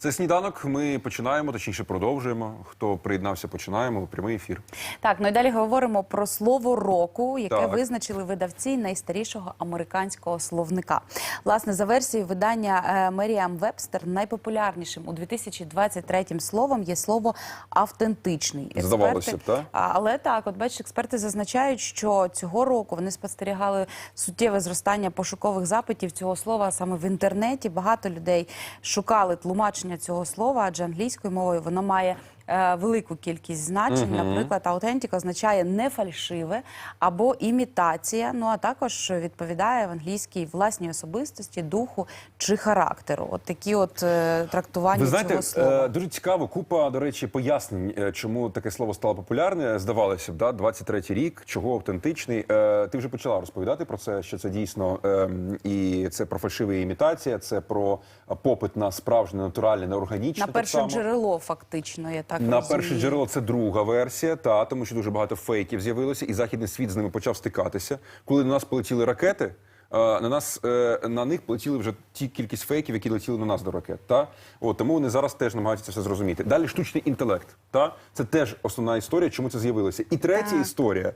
Це сніданок. Ми починаємо, точніше продовжуємо. Хто приєднався, починаємо. Прямий ефір. Так, ну і далі говоримо про слово року, яке Так. визначили видавці найстарішого американського словника. Власне, за версією видання е, Меріам Вебстер, найпопулярнішим у 2023 словом є слово автентичний. Здавалося б, так? Але так, от бачиш, експерти зазначають, що цього року вони спостерігали суттєве зростання пошукових запитів цього слова саме в інтернеті. Багато людей шукали тлумачення цього слова, адже англійською мовою воно має. Е, Велику кількість значень, наприклад, аутентика означає не фальшиве або імітація. Ну а також відповідає в англійській власній особистості, духу чи характеру. От такі от е, трактування Ви знаєте, цього слова. е, дуже цікаво. Купа, до речі, пояснень, е, чому таке слово стало популярне. Здавалося б, да, 23-й рік, чого автентичний. Е, Ти вже почала розповідати про це, що це дійсно ем, і це про фальшиві імітація, це про попит на справжнє, натуральне, на органічне. На так перше само. джерело, фактично, я так На розумію. перше джерело це друга версія, та тому що дуже багато фейків з'явилося, і західний світ з ними почав стикатися. Коли на нас полетіли ракети, е, на нас е, на них полетіли вже ті кількість фейків, які летіли на нас до ракет. Та от тому вони зараз теж намагаються це все зрозуміти. Далі штучний інтелект. Та це теж основна історія, чому це з'явилося. І третя Так. історія. Е,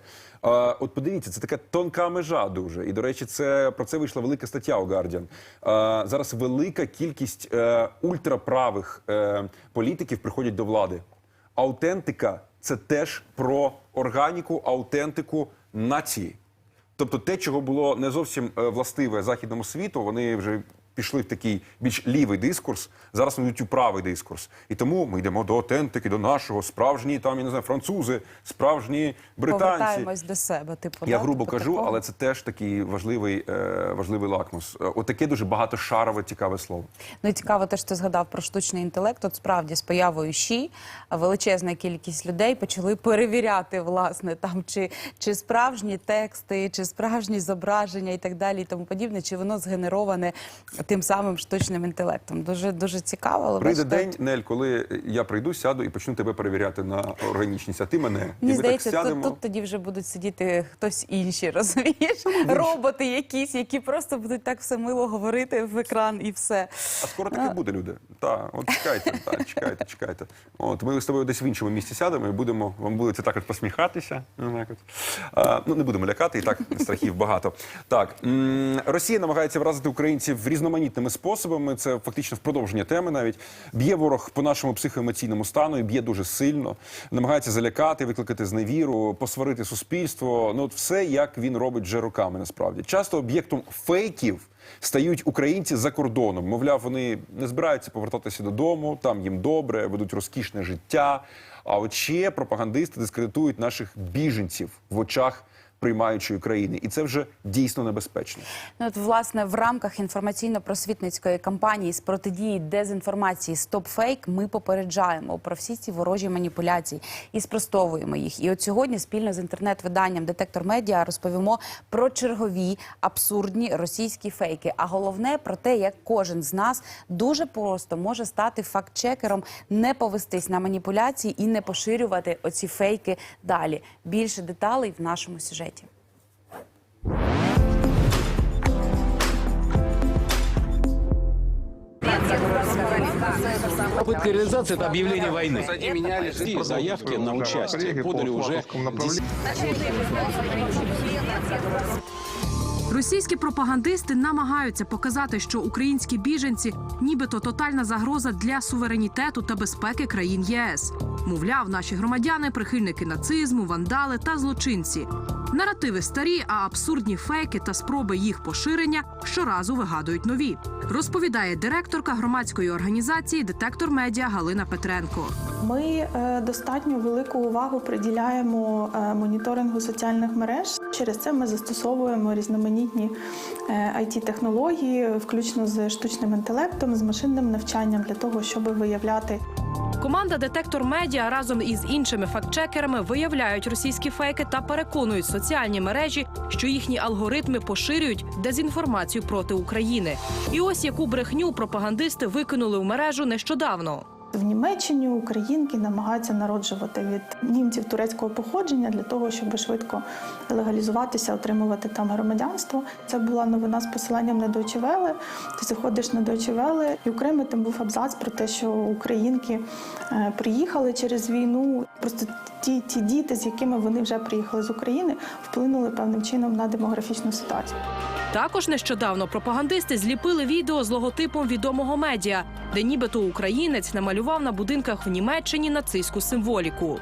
от подивіться, це така тонка межа дуже. І до речі, це про це вийшла велика стаття у Guardian. Зараз велика кількість е, ультраправих е, політиків приходять до влади. Аутентика це теж про органіку, аутентику нації. Тобто те, чого було не зовсім е, властиве західному світу, вони вже пішли в такий більш лівий дискурс. Зараз вони йдуть у правий дискурс. І тому ми йдемо до аутентики, до нашого справжні там я не знаю, французи, справжні британці. Повертаємось до себе. Типу, Я грубо Типу кажу, такого. але це теж такий важливий, е, важливий лакмус. Е, Отаке дуже багатошарове, цікаве слово. Ну і цікаво, те, що ти згадав про штучний інтелект. От справді з появою ЩІ величезна кількість людей почали перевіряти власне там, чи, чи справжні тексти, чи справжні зображення і так далі, і тому подібне, чи воно згенероване тим самим штучним інтелектом. Дуже дуже цікаво. Але Прийде бачите, день, Нель, коли я прийду, сяду і почну тебе перевіряти на органічність, а ти мене. і Мені ми здається, так тут, сядемо. тут тоді вже будуть сидіти хтось інший, розумієш? Роботи якісь, які просто будуть так все мило говорити в екран і все. А скоро таке буде, люди. Так, от чекайте, так, чекайте, чекайте. От ми з тобою десь в іншому місці сядемо і будемо, вам будете так от посміхатися. Так. А, ну, не будемо лякати, і так страхів багато. Так, Росія намагається вразити українців різноманітними способами. Це фактично в продовження теми навіть. Б'є ворог по нашому психоемоційному стану і б'є дуже сильно. Намагається залякати, викликати зневіру, посварити суспільство. Ну, от все, як він робить вже роками, насправді. Часто об'єктом фейків стають українці за кордоном. Мовляв, вони не збираються повертатися додому, там їм добре, ведуть розкішне життя. А от ще пропагандисти дискредитують наших біженців в очах приймаючої країни, і це вже дійсно небезпечно. Ну, от, власне, в рамках інформаційно-просвітницької кампанії з протидії дезінформації «Стоп фейк» ми попереджаємо про всі ці ворожі маніпуляції і спростовуємо їх. І от сьогодні спільно з інтернет-виданням Детектор Медіа розповімо про чергові абсурдні російські фейки. А головне про те, як кожен з нас дуже просто може стати факт-чекером, не повестись на маніпуляції і не поширювати оці фейки далі. Більше деталей в нашому сюжеті. Попытка реализации – это объявление войны. И заявки на участие подали уже Російські пропагандисти намагаються показати, що українські біженці нібито тотальна загроза для суверенітету та безпеки країн ЄС. Мовляв, наші громадяни прихильники нацизму, вандали та злочинці. Наративи старі, а абсурдні фейки та спроби їх поширення щоразу вигадують нові. Розповідає директорка громадської організації Детектор медіа Галина Петренко. Ми е, достатньо велику увагу приділяємо е, моніторингу соціальних мереж. Через це ми застосовуємо різноманітні it технології включно з штучним інтелектом, з машинним навчанням для того, щоб виявляти Команда Детектор Медіа разом із іншими фактчекерами виявляють російські фейки та переконують соціальні мережі, що їхні алгоритми поширюють дезінформацію проти України. І ось яку брехню пропагандисти викинули в мережу нещодавно. В Німеччині українки намагаються народжувати від німців турецького походження для того, щоб швидко легалізуватися, отримувати там громадянство. Це була новина з посиланням на Deutsche Welle. Ти заходиш на Deutsche Welle, і окремо там був абзац про те, що українки е, приїхали через війну. Просто ті, ті діти, з якими вони вже приїхали з України, вплинули певним чином на демографічну ситуацію. Також нещодавно пропагандисти зліпили відео з логотипом відомого медіа, де нібито українець намалював на будинках в Німеччині нацистську символіку.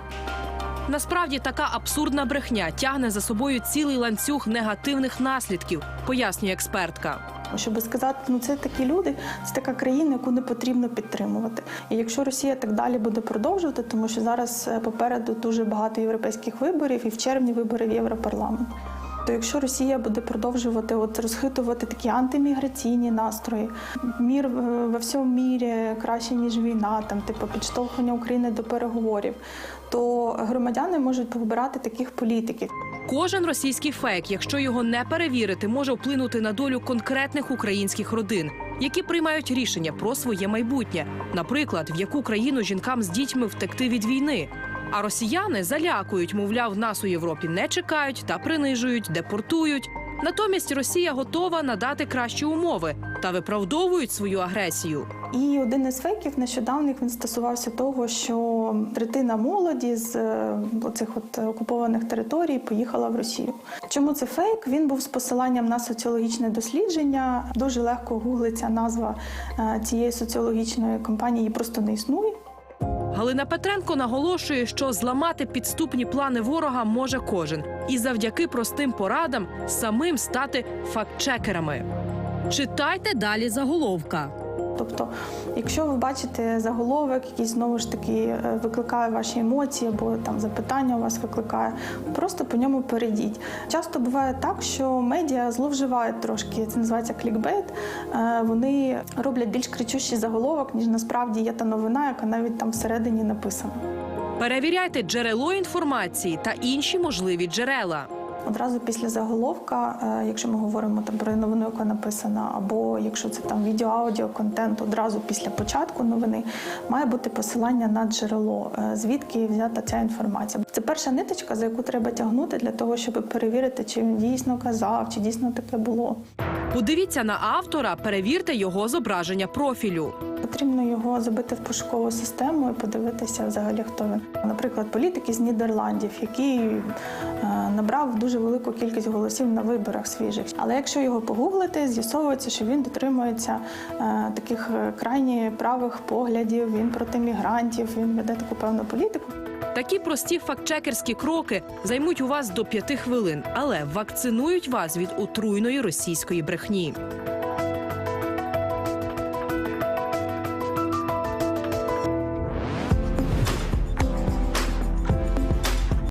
Насправді така абсурдна брехня тягне за собою цілий ланцюг негативних наслідків, пояснює експертка. Щоб сказати, ну це такі люди, це така країна, яку не потрібно підтримувати. І якщо Росія так далі буде продовжувати, тому що зараз е, попереду дуже багато європейських виборів, і в червні вибори в Європарламент. То якщо Росія буде продовжувати от розхитувати такі антиміграційні настрої, мір е, во всьому мірі краще ніж війна, там типу підштовхування України до переговорів, то громадяни можуть вибирати таких політиків. Кожен російський фейк, якщо його не перевірити, може вплинути на долю конкретних українських родин, які приймають рішення про своє майбутнє, наприклад, в яку країну жінкам з дітьми втекти від війни. А росіяни залякують, мовляв, нас у Європі не чекають та принижують, депортують. Натомість Росія готова надати кращі умови та виправдовують свою агресію. І один із фейків нещодавних він стосувався того, що третина молоді з е, оцих от окупованих територій поїхала в Росію. Чому це фейк? Він був з посиланням на соціологічне дослідження. Дуже легко гуглиться назва е, цієї соціологічної компанії, її просто не існує. Галина Петренко наголошує, що зламати підступні плани ворога може кожен, і завдяки простим порадам самим стати фактчекерами. Читайте далі заголовка. Тобто, якщо ви бачите заголовок, який знову ж таки е, викликає ваші емоції або там запитання у вас викликає, просто по ньому перейдіть. Часто буває так, що медіа зловживають трошки. Це називається клікбейт. Е, Вони роблять більш кричущий заголовок, ніж насправді є та новина, яка навіть там всередині написана. Перевіряйте джерело інформації та інші можливі джерела. Одразу після заголовка, е, якщо ми говоримо там про новину, яка написана, або якщо це там відео, аудіо, контент, одразу після початку новини має бути посилання на джерело, е, звідки взята ця інформація. Це перша ниточка, за яку треба тягнути для того, щоб перевірити, чи він дійсно казав, чи дійсно таке було. Подивіться на автора, перевірте його зображення профілю. Потрібно його забити в пошукову систему і подивитися взагалі, хто він. Наприклад, політик із Нідерландів, який е, набрав дуже велику кількість голосів на виборах свіжих. Але якщо його погуглити, з'ясовується, що він дотримується е, таких е, крайні правих поглядів. Він проти мігрантів, він веде таку певну політику. Такі прості фактчекерські кроки займуть у вас до п'яти хвилин, але вакцинують вас від отруйної російської брехні.